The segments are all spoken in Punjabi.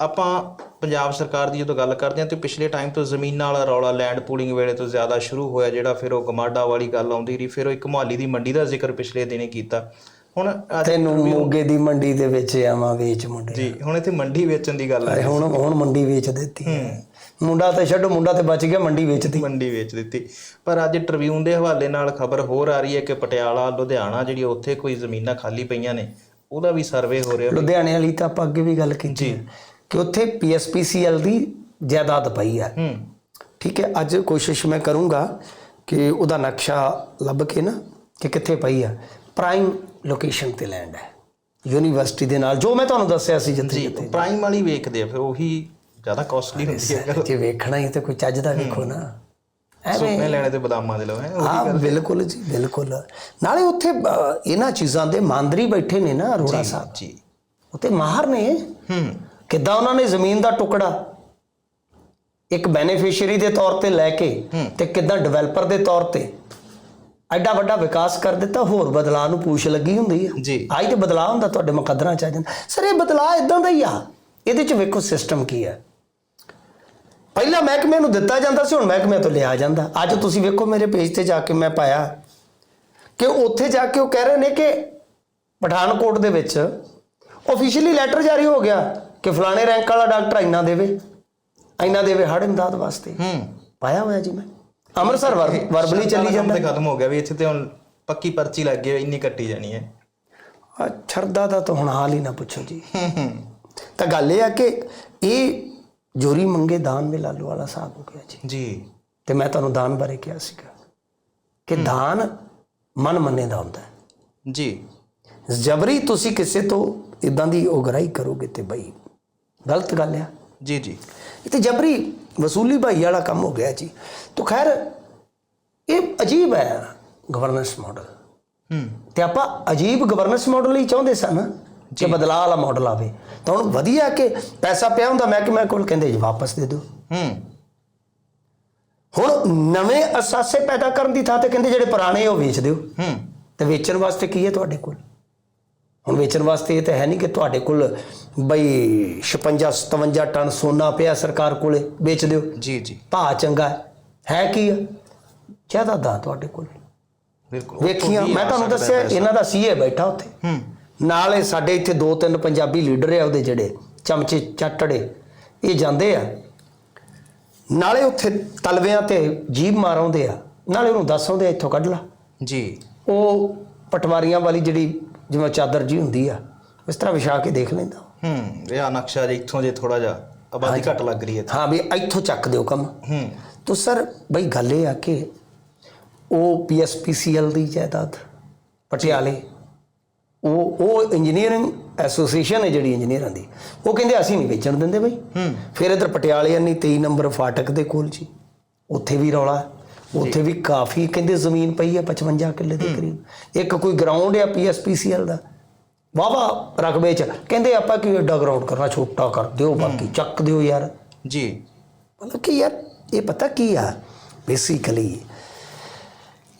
ਆਪਾਂ ਪੰਜਾਬ ਸਰਕਾਰ ਦੀ ਜਦੋਂ ਗੱਲ ਕਰਦੇ ਹਾਂ ਤੇ ਪਿਛਲੇ ਟਾਈਮ ਤੋਂ ਜ਼ਮੀਨਾਂ ਵਾਲਾ ਰੌਲਾ ਲੈਂਡ ਪੂਲਿੰਗ ਵੇਲੇ ਤੋਂ ਜ਼ਿਆਦਾ ਸ਼ੁਰੂ ਹੋਇਆ ਜਿਹੜਾ ਫਿਰ ਉਹ ਗਮਾਡਾ ਵਾਲੀ ਗੱਲ ਆਉਂਦੀ ਰਹੀ ਫਿਰ ਉਹ ਇੱਕ ਮੁਹਾਲੀ ਦੀ ਮੰਡੀ ਦਾ ਜ਼ਿਕਰ ਪਿਛਲੇ ਦਿਨੇ ਕੀਤਾ। ਹੁਣ ਤੈਨੂੰ ਮੋਗੇ ਦੀ ਮੰਡੀ ਦੇ ਵਿੱਚ ਆਵਾਂ ਵੇਚ ਮੁੰਡੇ ਜੀ ਹੁਣ ਇੱਥੇ ਮੰਡੀ ਵੇਚਣ ਦੀ ਗੱਲ ਹੈ ਹੁਣ ਹੁਣ ਮੰਡੀ ਵੇਚ ਦਿੱਤੀ। ਮੁੰਡਾ ਤਾਂ ਛੱਡੋ ਮੁੰਡਾ ਤੇ ਬਚ ਗਿਆ ਮੰਡੀ ਵੇਚਦੀ ਮੰਡੀ ਵੇਚ ਦਿੱਤੀ। ਪਰ ਅੱਜ ਟ੍ਰਿਬਿਊਨ ਦੇ ਹਵਾਲੇ ਨਾਲ ਖਬਰ ਹੋਰ ਆ ਰਹੀ ਹੈ ਕਿ ਪਟਿਆਲਾ ਲੁਧਿਆਣਾ ਜਿਹੜੀ ਉੱਥੇ ਕੋਈ ਜ਼ਮੀਨਾਂ ਖਾਲੀ ਪਈਆਂ ਨੇ ਉਹਦਾ ਵੀ ਸਰਵੇ ਹੋ ਰਿਹਾ। ਲੁਧਿਆਣੇ ਵਾਲੀ ਤਾਂ ਆਪਾਂ ਅੱਗੇ ਵੀ ਗੱਲ ਕੀਤੀ ਹੈ ਕਿ ਉੱਥੇ ਪੀਐਸਪੀਸੀਐਲ ਦੀ ਜਾਇਦਾਦ ਪਈ ਹੈ। ਹੂੰ। ਠੀਕ ਹੈ ਅੱਜ ਕੋਸ਼ਿਸ਼ ਮੈਂ ਕਰੂੰਗਾ ਕਿ ਉਹਦਾ ਨਕਸ਼ਾ ਲੱਭ ਕੇ ਨਾ ਕਿ ਕਿੱਥੇ ਪਈ ਹੈ। ਪ੍ਰਾਈਮ ਲੋਕੇਸ਼ਨ ਤੇ ਲੈਂਡ ਹੈ। ਯੂਨੀਵਰਸਿਟੀ ਦੇ ਨਾਲ ਜੋ ਮੈਂ ਤੁਹਾਨੂੰ ਦੱਸਿਆ ਸੀ ਜਿੱਥੇ ਪ੍ਰਾਈਮ ਵਾਲੀ ਵੇਖਦੇ ਆ ਫਿਰ ਉਹੀ ਜ਼ਿਆਦਾ ਕਾਸਟਲੀ ਹੁੰਦੀ ਹੈ। ਜੇ ਵੇਖਣਾ ਹੀ ਤੇ ਕੋਈ ਚੱਜ ਦਾ ਵੇਖੋ ਨਾ। ਸੁਪਨੇ ਲੈਣੇ ਤੇ ਬਦਾਮਾਂ ਦੇ ਲਓ ਹੈ ਹਾਂ ਬਿਲਕੁਲ ਜੀ ਬਿਲਕੁਲ। ਨਾਲੇ ਉੱਥੇ ਇਹਨਾਂ ਚੀਜ਼ਾਂ ਦੇ ਮਾਂਦਰੀ ਬੈਠੇ ਨੇ ਨਾ ਅਰੋੜਾ ਸਾਹਿਬ। ਜੀ। ਉੱਥੇ ਮਾਹਰ ਨੇ। ਹੂੰ। ਕਿੱਦਾਂ ਉਹਨਾਂ ਨੇ ਜ਼ਮੀਨ ਦਾ ਟੁਕੜਾ ਇੱਕ ਬੈਨੀਫੀਸ਼ੀਅਰੀ ਦੇ ਤੌਰ ਤੇ ਲੈ ਕੇ ਤੇ ਕਿੱਦਾਂ ਡਿਵੈਲਪਰ ਦੇ ਤੌਰ ਤੇ ਐਡਾ ਵੱਡਾ ਵਿਕਾਸ ਕਰ ਦਿੱਤਾ ਹੋਰ ਬਦਲਾਅ ਨੂੰ ਪੂਛ ਲੱਗੀ ਹੁੰਦੀ ਹੈ ਜੀ। ਆਈ ਤੇ ਬਦਲਾਅ ਹੁੰਦਾ ਤੁਹਾਡੇ ਮੁਕੱਦਰਾਂ ਚ ਆ ਜਾਂਦਾ। ਸਰ ਇਹ ਬਦਲਾਅ ਇਦਾਂ ਦਾ ਹੀ ਆ। ਇਹਦੇ ਚ ਵੇਖੋ ਸਿਸਟਮ ਕੀ ਹੈ ਪਹਿਲਾਂ ਮਹਿਕਮੇ ਨੂੰ ਦਿੱਤਾ ਜਾਂਦਾ ਸੀ ਹੁਣ ਮਹਿਕਮੇ ਤੋਂ ਲਿਆ ਜਾਂਦਾ। ਅੱਜ ਤੁਸੀਂ ਵੇਖੋ ਮੇਰੇ ਪੇਜ ਤੇ ਜਾ ਕੇ ਮੈਂ ਪਾਇਆ ਕਿ ਉੱਥੇ ਜਾ ਕੇ ਉਹ ਕਹਿ ਰਹੇ ਨੇ ਕਿ ਪਠਾਨਕੋਟ ਦੇ ਵਿੱਚ ਆਫੀਸ਼ੀਅਲੀ ਲੈਟਰ ਜਾਰੀ ਹੋ ਗਿਆ ਕਿ ਫਲਾਣੇ ਰੈਂਕ ਵਾਲਾ ਡਾਕਟਰ ਇੰਨਾ ਦੇਵੇ ਇੰਨਾ ਦੇਵੇ ਹੜ ਇਮਦਾਦ ਵਾਸਤੇ। ਹੂੰ। ਪਾਇਆ ਹੋਇਆ ਜੀ ਮੈਂ। ਅੰਮ੍ਰਿਤਸਰ ਵਰ ਵਰਬਲੀ ਚੱਲੀ ਜਾਂਦਾ। ਤੇ ਖਤਮ ਹੋ ਗਿਆ ਵੀ ਇੱਥੇ ਤੇ ਹੁਣ ਪੱਕੀ ਪਰਚੀ ਲੱਗ ਗਈ ਇੰਨੀ ਕੱਟੀ ਜਾਣੀ ਹੈ। ਛਰਦਾ ਦਾ ਤਾਂ ਹੁਣ ਹਾਲ ਹੀ ਨਾ ਪੁੱਛੋ ਜੀ। ਹੂੰ ਹੂੰ। ਤਾਂ ਗੱਲ ਇਹ ਆ ਕਿ ਇਹ ਜੋਰੀ ਮੰਗੇ ਦਾਨ ਮੇ ਲਾਲੂ ਵਾਲਾ ਸਾਹਿਬ ਹੋ ਗਿਆ ਜੀ। ਜੀ। ਤੇ ਮੈਂ ਤੁਹਾਨੂੰ ਦਾਨ ਬਾਰੇ ਕਿਹਾ ਸੀਗਾ ਕਿ ਦਾਨ ਮਨ ਮੰਨੇ ਦਾ ਹੁੰਦਾ ਹੈ। ਜੀ। ਜਬਰੀ ਤੁਸੀਂ ਕਿਸੇ ਤੋਂ ਇਦਾਂ ਦੀ ਉਗਰਾਈ ਕਰੋਗੇ ਤੇ ਬਈ ਗਲਤ ਗੱਲ ਆ। ਜੀ ਜੀ। ਇਹ ਤੇ ਜਬਰੀ ਵਸੂਲੀ ਭਾਈ ਵਾਲਾ ਕੰਮ ਹੋ ਗਿਆ ਜੀ। ਤਾਂ ਖੈਰ ਇਹ ਅਜੀਬ ਹੈ ਗਵਰਨੈਂਸ ਮਾਡਲ ਹੂੰ। ਤੇ ਆਪਾਂ ਅਜੀਬ ਗਵਰਨੈਂਸ ਮਾਡਲ ਹੀ ਚਾਹੁੰਦੇ ਸਨ ਕਿ ਬਦਲਾਅ ਵਾਲਾ ਮਾਡਲ ਆਵੇ ਤਾਂ ਹੁਣ ਵਧੀਆ ਕਿ ਪੈਸਾ ਪਿਆ ਹੁੰਦਾ ਮੈਂ ਕਿ ਮੈਂ ਕੋਲ ਕਹਿੰਦੇ ਜੀ ਵਾਪਸ ਦੇ ਦਿਓ। ਹੂੰ। ਹੁਣ ਨਵੇਂ ਅਸਾਸੇ ਪੈਦਾ ਕਰਨ ਦੀ ਥਾਂ ਤੇ ਕਹਿੰਦੇ ਜਿਹੜੇ ਪੁਰਾਣੇ ਉਹ ਵੇਚ ਦਿਓ। ਹੂੰ। ਤੇ ਵੇਚਣ ਵਾਸਤੇ ਕੀ ਹੈ ਤੁਹਾਡੇ ਕੋਲ? ਹੁਣ ਵੇਚਣ ਵਾਸਤੇ ਇਹ ਤਾਂ ਹੈ ਨਹੀਂ ਕਿ ਤੁਹਾਡੇ ਕੋਲ ਬਈ 56 57 ਟਨ ਸੋਨਾ ਪਿਆ ਸਰਕਾਰ ਕੋਲੇ ਵੇਚ ਦਿਓ। ਜੀ ਜੀ। ਭਾਅ ਚੰਗਾ ਹੈ। ਹੈ ਕੀ ਆ? ਜਾਇਦਾਦਾਂ ਤੁਹਾਡੇ ਕੋਲ। ਬਿਲਕੁਲ ਵੇਖੀਆਂ ਮੈਂ ਤੁਹਾਨੂੰ ਦੱਸਿਆ ਇਹਨਾਂ ਦਾ ਸੀਏ ਬੈਠਾ ਉੱਥੇ। ਹੂੰ। ਨਾਲੇ ਸਾਡੇ ਇੱਥੇ ਦੋ ਤਿੰਨ ਪੰਜਾਬੀ ਲੀਡਰ ਆ ਉਹਦੇ ਜਿਹੜੇ ਚਮਚੇ ਚੱਟੜੇ ਇਹ ਜਾਂਦੇ ਆ। ਨਾਲੇ ਉੱਥੇ ਤਲਵਿਆਂ ਤੇ ਜੀਬ ਮਾਰਾਉਂਦੇ ਆ ਨਾਲੇ ਉਹਨੂੰ ਦੱਸਾਉਂਦੇ ਆ ਇੱਥੋਂ ਕੱਢ ਲਾ। ਜੀ। ਉਹ ਪਟਵਾਰੀਆਂ ਵਾਲੀ ਜਿਹੜੀ ਜਿਵੇਂ ਚਾਦਰ ਜੀ ਹੁੰਦੀ ਆ ਇਸ ਤਰ੍ਹਾਂ ਵਿਛਾ ਕੇ ਦੇਖ ਲੈਂਦਾ। ਹੂੰ ਇਹ ਆ ਨਕਸ਼ਾ ਜੇ ਇੱਥੋਂ ਜੇ ਥੋੜਾ ਜਿਹਾ ਆਬਾਦੀ ਘੱਟ ਲੱਗ ਰਹੀ ਹੈ ਹਾਂ ਵੀ ਇੱਥੋਂ ਚੱਕ ਦਿਓ ਕੰਮ। ਹੂੰ। ਤੋ ਸਰ ਬਈ ਗੱਲ ਇਹ ਆ ਕਿ ਉਹ ਪੀਐਸਪੀਸੀਐਲ ਦੀ ਜਾਇਦਾਦ ਪਟਿਆਲੇ। ਉਹ ਉਹ ਇੰਜੀਨੀਅਰਿੰਗ ਐਸੋਸੀਏਸ਼ਨ ਹੈ ਜਿਹੜੀ ਇੰਜੀਨੀਅਰਾਂ ਦੀ। ਉਹ ਕਹਿੰਦੇ ਅਸੀਂ ਨਹੀਂ ਵੇਚਣ ਦਿੰਦੇ ਬਈ। ਫਿਰ ਇਧਰ ਪਟਿਆਲੇ ਨਹੀਂ 23 ਨੰਬਰ ਫਾਟਕ ਦੇ ਕੋਲ ਜੀ। ਉੱਥੇ ਵੀ ਰੌਲਾ। ਉੱਥੇ ਵੀ ਕਾਫੀ ਕਹਿੰਦੇ ਜ਼ਮੀਨ ਪਈ ਹੈ 55 ਕਿੱਲੇ ਦੇ ਕਰੀਬ। ਇੱਕ ਕੋਈ ਗਰਾਊਂਡ ਹੈ ਪੀਐਸਪੀਸੀਐਲ ਦਾ। ਵਾਵਾ ਰਕਬੇ ਚ ਕਹਿੰਦੇ ਆਪਾਂ ਕੀ ਐਡਾ ਗਰਾਊਂਡ ਕਰਨਾ? ਛੋਟਾ ਕਰ ਦਿਓ ਬਾਕੀ ਚੱਕ ਦਿਓ ਯਾਰ। ਜੀ। ਮਤਲਬ ਕਿ ਯਾਰ ਇਹ ਪਤਾ ਕੀ ਆ? ਬੇਸਿਕਲੀ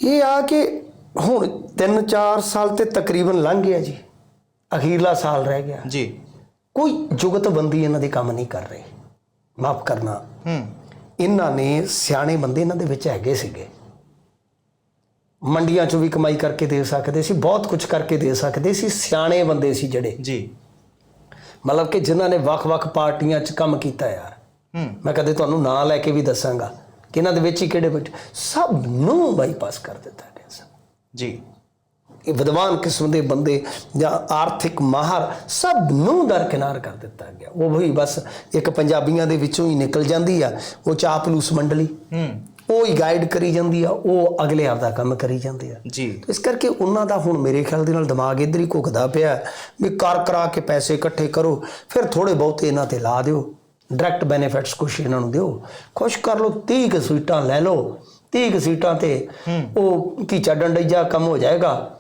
ਇਹ ਆ ਕਿ ਹੁਣ 3-4 ਸਾਲ ਤੇ ਤਕਰੀਬਨ ਲੰਘ ਗਿਆ ਜੀ। ਅਖੀਰਲਾ ਸਾਲ ਰਹਿ ਗਿਆ। ਜੀ। ਕੋਈ ਜੁਗਤਬੰਦੀ ਇਹਨਾਂ ਦੇ ਕੰਮ ਨਹੀਂ ਕਰ ਰਹੇ। ਮਾਫ ਕਰਨਾ। ਹੂੰ। ਇਹਨਾਂ ਨੇ ਸਿਆਣੇ ਬੰਦੇ ਇਹਨਾਂ ਦੇ ਵਿੱਚ ਹੈਗੇ ਸੀਗੇ। ਮੰਡੀਆਂ 'ਚੋਂ ਵੀ ਕਮਾਈ ਕਰਕੇ ਦੇ ਸਕਦੇ ਸੀ ਬਹੁਤ ਕੁਝ ਕਰਕੇ ਦੇ ਸਕਦੇ ਸੀ ਸਿਆਣੇ ਬੰਦੇ ਸੀ ਜਿਹੜੇ। ਜੀ। ਮਤਲਬ ਕਿ ਜਿਨ੍ਹਾਂ ਨੇ ਵੱਖ-ਵੱਖ ਪਾਰਟੀਆਂ 'ਚ ਕੰਮ ਕੀਤਾ ਯਾਰ। ਹੂੰ। ਮੈਂ ਕਦੇ ਤੁਹਾਨੂੰ ਨਾਂ ਲੈ ਕੇ ਵੀ ਦੱਸਾਂਗਾ ਕਿ ਇਹਨਾਂ ਦੇ ਵਿੱਚ ਹੀ ਕਿਹੜੇ ਸਭ ਨੂੰ ਬਾਈਪਾਸ ਕਰ ਦਿੱਤਾ। ਜੀ। ਇਹ ਵਿਦਵਾਨ ਕਿਸਮ ਦੇ ਬੰਦੇ ਜਾਂ ਆਰਥਿਕ ਮਾਹਰ ਸਭ ਨੂੰ ਦਰਕਿਨਾਰ ਕਰ ਦਿੱਤਾ ਗਿਆ। ਉਹ ਵੀ ਬਸ ਇੱਕ ਪੰਜਾਬੀਆਂ ਦੇ ਵਿੱਚੋਂ ਹੀ ਨਿਕਲ ਜਾਂਦੀ ਆ। ਉਹ ਚਾਪਲੂਸ ਮੰਡਲੀ। ਹੂੰ। ਉਹ ਹੀ ਗਾਈਡ ਕਰੀ ਜਾਂਦੀ ਆ। ਉਹ ਅਗਲੇ ਆਪਦਾ ਕੰਮ ਕਰੀ ਜਾਂਦੇ ਆ। ਜੀ। ਇਸ ਕਰਕੇ ਉਹਨਾਂ ਦਾ ਹੁਣ ਮੇਰੇ ਖਿਆਲ ਦੇ ਨਾਲ ਦਿਮਾਗ ਇਧਰ ਹੀ ਘੁੱਕਦਾ ਪਿਆ ਵੀ ਕਰ ਕਰਾ ਕੇ ਪੈਸੇ ਇਕੱਠੇ ਕਰੋ ਫਿਰ ਥੋੜੇ ਬਹੁਤੇ ਇਹਨਾਂ ਤੇ ਲਾ ਦਿਓ। ਡਾਇਰੈਕਟ ਬੈਨੀਫਿਟਸ ਕੁਛ ਇਹਨਾਂ ਨੂੰ ਦਿਓ। ਖੁਸ਼ ਕਰ ਲਓ 30 ਕੁ ਸੀਟਾਂ ਲੈ ਲਓ। 30 ਕੁ ਸੀਟਾਂ ਤੇ ਉਹ ਕੀ ਛੱਡਣ ਡਈਆ ਕੰਮ ਹੋ ਜਾਏਗਾ?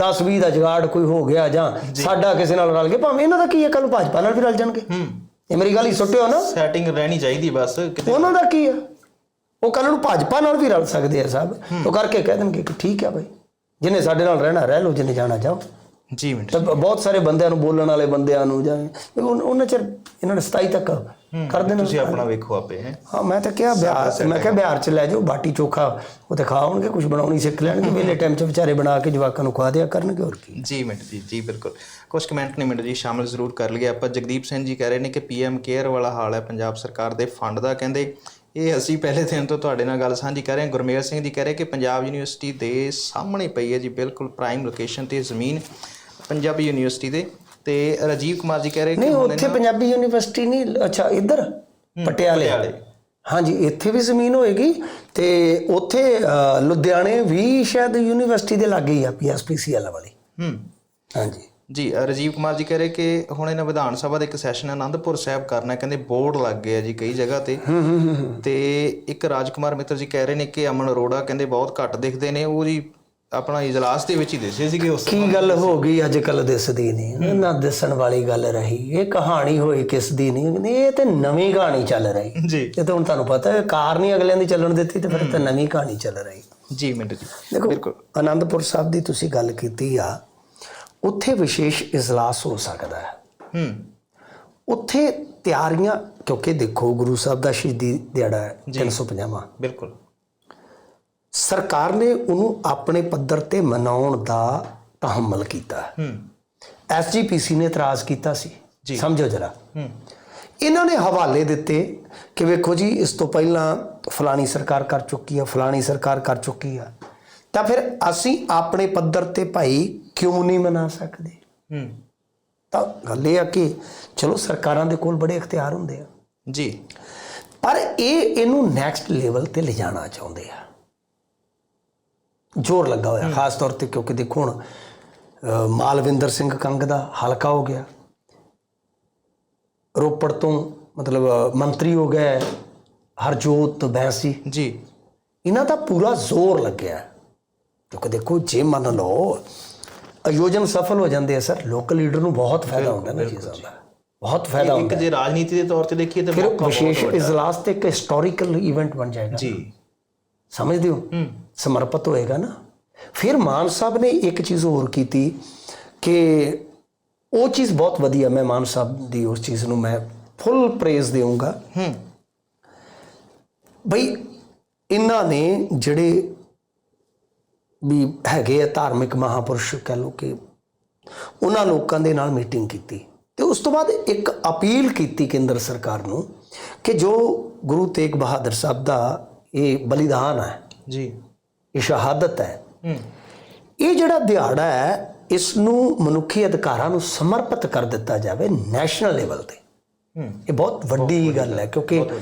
10 20 ਦਾ ਜੁਗਾੜ ਕੋਈ ਹੋ ਗਿਆ ਜਾਂ ਸਾਡਾ ਕਿਸੇ ਨਾਲ ਰਲ ਗਿਆ ਭਾਵੇਂ ਇਹਨਾਂ ਦਾ ਕੀ ਹੈ ਕੱਲ ਭਾਜਪਾ ਨਾਲ ਵੀ ਰਲ ਜਾਣਗੇ। ਹੂੰ। ਇਹ ਮੇਰੀ ਗੱਲ ਹੀ ਸੁੱਟਿਓ ਨਾ। ਸੈਟਿੰਗ ਰਹਿਣੀ ਚਾਹੀਦੀ ਬਸ ਉਹਨਾਂ ਦਾ ਕੀ ਆ? ਉਹ ਕੱਲ ਨੂੰ ਭਾਜਪਾ ਨਾਲ ਵੀ ਰਲ ਸਕਦੇ ਆ ਸਭ। ਉਹ ਕਰਕੇ ਕਹਿ ਦੇਣਗੇ ਕਿ ਠੀਕ ਆ ਭਾਈ ਜਿਹਨੇ ਸਾਡੇ ਨਾਲ ਰਹਿਣਾ ਰਹਿ ਲਓ ਜਿਹਨੇ ਜਾਣਾ ਜਾਓ। ਜੀ ਮਿੰਟ ਤਾਂ ਬਹੁਤ ਸਾਰੇ ਬੰਦਿਆਂ ਨੂੰ ਬੋਲਣ ਵਾਲੇ ਬੰਦਿਆਂ ਨੂੰ ਜਾਂ ਉਹਨਾਂ ਚਿਰ ਇਹਨਾਂ ਨੇ 27 ਤੱਕ ਕਰ ਦੇਣਾ। ਤੁਸੀਂ ਆਪਣਾ ਵੇਖੋ ਆਪੇ ਹੈ। ਹਾਂ ਮੈਂ ਤਾਂ ਕਿਹਾ ਬਿਹਾਰ ਮੈਂ ਕਿਹਾ ਬਿਹਾਰ ਚ ਲੈ ਜਾਓ ਬਾਟੀ ਚੋਖਾ ਉੱਥੇ ਖਾਉਣਗੇ ਕੁਝ ਬਣਾਉਣੀ ਸਿੱਖ ਲੈਣਗੇ ਵੇਲੇ ਟਾਈਮ ਚ ਵਿਚਾਰੇ ਬਣਾ ਕੇ ਜਵਾਕਾਂ ਨੂੰ ਖਵਾ ਦਿਆ ਕਰਨਗੇ ਹੋਰ ਕੀ। ਜੀ ਮਿੰਟ ਜੀ ਜੀ ਬਿਲਕੁਲ। ਕੁਝ ਕਮੈਂਟ ਨੇ ਮਿੰਟ ਜੀ ਸ਼ਾਮਿਲ ਜ਼ਰੂਰ ਕਰ ਲਈਏ ਆਪਾਂ। ਜਗਦੀਪ ਸਿੰਘ ਜੀ ਕਹਿ ਰਹੇ ਨੇ ਕਿ ਪੀਐਮ ਕੇਅਰ ਵਾਲਾ ਹਾਲ ਹੈ ਪੰਜਾਬ ਸਰਕਾਰ ਦੇ ਫੰਡ ਦਾ। ਕਹਿੰਦੇ ਇਹ ਅਸੀਂ ਪਹਿਲੇ ਦਿਨ ਤੋਂ ਤੁਹਾਡੇ ਨਾਲ ਗੱਲ ਸਾਂਝੀ ਕਰ ਰਹੇ ਹਾਂ। ਗੁਰਮੇਲ ਸਿੰਘ ਜੀ ਕਹਿ ਰਹੇ ਕਿ ਪੰਜਾਬ ਯੂਨੀਵਰਸਿਟੀ ਦੇ ਸਾਹਮਣੇ ਪਈ ਹੈ ਜੀ ਬਿਲਕੁਲ ਪ੍ਰਾਈਮ ਲੋਕੇਸ਼ਨ ਤੇ ਜ਼ਮੀਨ। ਪੰਜਾਬੀ ਯੂਨੀਵਰਸਿਟੀ ਦੇ ਤੇ ਰਾਜੀਵ ਕੁਮਾਰ ਜੀ ਕਹਿ ਰਹੇ ਕਿ ਨਹੀਂ ਉੱਥੇ ਪੰਜਾਬੀ ਯੂਨੀਵਰਸਿਟੀ ਨਹੀਂ ਅੱਛਾ ਇੱਧਰ? ਪਟਿਆਲੇ। ਪਟਿਆਲੇ। ਹਾਂਜੀ ਇੱਥੇ ਵੀ ਜ਼ਮੀਨ ਹੋਏਗੀ ਤੇ ਉੱਥੇ ਅ, ਲੁਧਿਆਣੇ ਵੀ ਸ਼ਾਇਦ ਯੂਨੀਵਰਸਿਟੀ ਦੇ ਲਾਗੇ ਹੀ ਆ ਪੀਐਸਪੀਸੀਐਲ ਵਾਲੀ ਹੂੰ। ਹਾਂਜੀ। ਜੀ ਅ, ਰਾਜੀਵ ਕੁਮਾਰ ਜੀ ਕਹਿ ਰਹੇ ਕਿ ਹੁਣ ਇਹਨਾਂ ਵਿਧਾਨ ਸਭਾ ਦਾ ਇੱਕ ਸੈਸ਼ਨ ਆਨੰਦਪੁਰ ਸਾਹਿਬ ਕਰਨਾ ਹੈ। ਕਹਿੰਦੇ ਬੋਰਡ ਲੱਗ ਗਏ ਆ ਜੀ ਕਈ ਜਗ੍ਹਾ ਤੇ। ਤੇ ਇੱਕ ਰਾਜਕੁਮਾਰ ਮਿੱਤਰ ਜੀ ਕਹਿ ਰਹੇ ਨੇ ਕਿ ਅਮਨ ਅਰੋੜਾ ਕਹਿੰਦੇ ਬਹੁਤ ਘੱਟ ਦਿਖਦੇ ਨੇ ਉਹ ਜੀ ਆਪਣਾ ਇਜਲਾਸ ਦੇ ਵਿੱਚ ਹੀ ਦਿਸੇ ਸੀਗੇ ਉਸ ਕੀ ਗੱਲ ਹੋ ਗਈ ਅੱਜ ਕੱਲ ਦਿਸਦੀ ਨਹੀਂ? ਨਾ ਦਿਸਣ ਵਾਲੀ ਗੱਲ ਰਹੀ। ਇਹ ਕਹਾਣੀ ਹੋਈ ਕਿਸ ਦੀ ਨਹੀਂ? ਇਹ ਤੇ ਨਵੀਂ ਕਹਾਣੀ ਚੱਲ ਰਹੀ। ਜੀ। ਇਹ ਤਾਂ ਹੁਣ ਤੁਹਾਨੂੰ ਪਤਾ ਹੈ ਕਾਰ ਨਹੀਂ ਅਗਲਿਆਂ ਦੀ ਚੱਲਣ ਦਿੱਤੀ ਤੇ ਫਿਰ ਤਾਂ ਨਵੀਂ ਕਹਾਣੀ ਚੱਲ ਰਹੀ। ਜੀ ਮਿੰਟ ਜੀ। ਦੇਖੋ ਬਿਲਕੁਲ। ਆਨੰਦਪੁਰ ਸਾਹਿਬ ਦੀ ਤੁਸੀਂ ਗੱਲ ਕੀਤੀ ਆ ਉੱਥੇ ਵਿਸ਼ੇਸ਼ ਇਜਲਾਸ ਹੋ ਸਕਦਾ ਹੈ। ਹੂੰ। ਉੱਥੇ ਤਿਆਰੀਆਂ ਕਿਉਂਕਿ ਦੇਖੋ ਗੁਰੂ ਸਾਹਿਬ ਦਾ ਸ਼ਹੀਦੀ ਦਿਹਾੜਾ ਹੈ 350ਵਾਂ ਬਿਲਕੁਲ। ਸਰਕਾਰ ਨੇ ਉਹਨੂੰ ਆਪਣੇ ਪੱਧਰ ਤੇ ਮਨਾਉਣ ਦਾ ਤਹਮਲ ਕੀਤਾ। ਹੂੰ। ਐਸਜੀਪੀਸੀ ਨੇ ਇਤਰਾਜ਼ ਕੀਤਾ ਸੀ। ਜੀ। ਸਮਝੋ ਜਰਾ। ਹੂੰ। ਇਹਨਾਂ ਨੇ ਹਵਾਲੇ ਦਿੱਤੇ ਕਿ ਵੇਖੋ ਜੀ ਇਸ ਤੋਂ ਪਹਿਲਾਂ ਫਲਾਣੀ ਸਰਕਾਰ ਕਰ ਚੁੱਕੀ ਆ ਫਲਾਣੀ ਸਰਕਾਰ ਕਰ ਚੁੱਕੀ ਆ। ਤਾਂ ਫਿਰ ਅਸੀਂ ਆਪਣੇ ਪੱਧਰ ਤੇ ਭਾਈ ਕਿਉਂ ਨਹੀਂ ਮਨਾ ਸਕਦੇ? ਹੂੰ। ਤਾਂ ਗੱਲ ਇਹ ਆ ਕਿ ਚਲੋ ਸਰਕਾਰਾਂ ਦੇ ਕੋਲ ਬੜੇ ਇਖਤਿਆਰ ਹੁੰਦੇ ਆ। ਜੀ। ਪਰ ਇਹ ਇਹਨੂੰ ਨੈਕਸਟ ਲੈਵਲ ਤੇ ਲਿਜਾਣਾ ਚਾਹੁੰਦੇ ਆ। ਜ਼ੋਰ ਲੱਗਾ ਹੋਇਆ ਖਾਸ ਤੌਰ ਤੇ ਕਿਉਂਕਿ ਦੇਖੋ ਹੁਣ ਮਾਲਵਿੰਦਰ ਸਿੰਘ ਕੰਗ ਦਾ ਹਲਕਾ ਹੋ ਗਿਆ। ਰੋਪੜ ਤੋਂ ਮਤਲਬ ਮੰਤਰੀ ਹੋ ਗਏ ਹਰਜੋਤ ਬੈਂਸੀ। ਜੀ। ਇਹਨਾਂ ਦਾ ਪੂਰਾ ਜ਼ੋਰ ਲੱਗਿਆ। ਕਿਉਂਕਿ ਦੇਖੋ ਜੇ ਮੰਨ ਲਓ ਆਯੋਜਨ ਸਫਲ ਹੋ ਜਾਂਦੇ ਆ ਸਰ ਲੋਕਲ ਲੀਡਰ ਨੂੰ ਬਹੁਤ ਫਾਇਦਾ ਹੁੰਦਾ ਨਾ ਚੀਜ਼ਾਂ ਦਾ। ਬਹੁਤ ਫਾਇਦਾ ਇੱਕ ਹੁੰਦਾ। ਜੇ ਰਾਜਨੀਤੀ ਦੇ ਤੌਰ ਤੇ ਦੇਖੀਏ ਤਾਂ ਵਿਸ਼ੇਸ਼। ਇਜਲਾਸ ਤੇ ਇੱਕ ਹਿਸਟੋਰੀਕਲ ਇਵੈਂਟ ਬਣ ਜਾਏਗਾ। ਜੀ। ਸਮਝਦੇ ਹੋ? ਸਮਰਪਿਤ ਹੋਏਗਾ ਨਾ? ਫਿਰ ਮਾਨ ਸਾਹਿਬ ਨੇ ਇੱਕ ਚੀਜ਼ ਹੋਰ ਕੀਤੀ ਕਿ ਉਹ ਚੀਜ਼ ਬਹੁਤ ਵਧੀਆ ਮੈਂ ਮਾਨ ਸਾਹਿਬ ਦੀ ਉਸ ਚੀਜ਼ ਨੂੰ ਮੈਂ ਫੁੱਲ ਪ੍ਰੇਜ਼ ਦੇਵਾਂਗਾ ਹੂੰ। ਬਈ ਇਹਨਾਂ ਨੇ ਜਿਹੜੇ ਵੀ ਹੈਗੇ ਆ ਧਾਰਮਿਕ ਮਹਾਪੁਰਸ਼ ਕਹ ਲੋ ਕਿ ਉਹਨਾਂ ਲੋਕਾਂ ਦੇ ਨਾਲ ਮੀਟਿੰਗ ਕੀਤੀ ਤੇ ਉਸ ਤੋਂ ਬਾਅਦ ਇੱਕ ਅਪੀਲ ਕੀਤੀ ਕੇਂਦਰ ਸਰਕਾਰ ਨੂੰ ਕਿ ਜੋ ਗੁਰੂ ਤੇਗ ਬਹਾਦਰ ਸਾਹਿਬ ਦਾ ਇਹ ਬਲੀਦਾਨ ਹੈ। ਜੀ। ਇਹ ਸ਼ਹਾਦਤ ਹੈ। ਇਹ ਜਿਹੜਾ ਦਿਹਾੜਾ ਹੈ ਇਸ ਨੂੰ ਮਨੁੱਖੀ ਅਧਿਕਾਰਾਂ ਨੂੰ ਸਮਰਪਿਤ ਕਰ ਦਿੱਤਾ ਜਾਵੇ ਨੈਸ਼ਨਲ ਲੈਵਲ ਤੇ। ਇਹ ਬਹੁਤ ਵੱਡੀ ਗੱਲ ਹੈ ਕਿਉਂਕਿ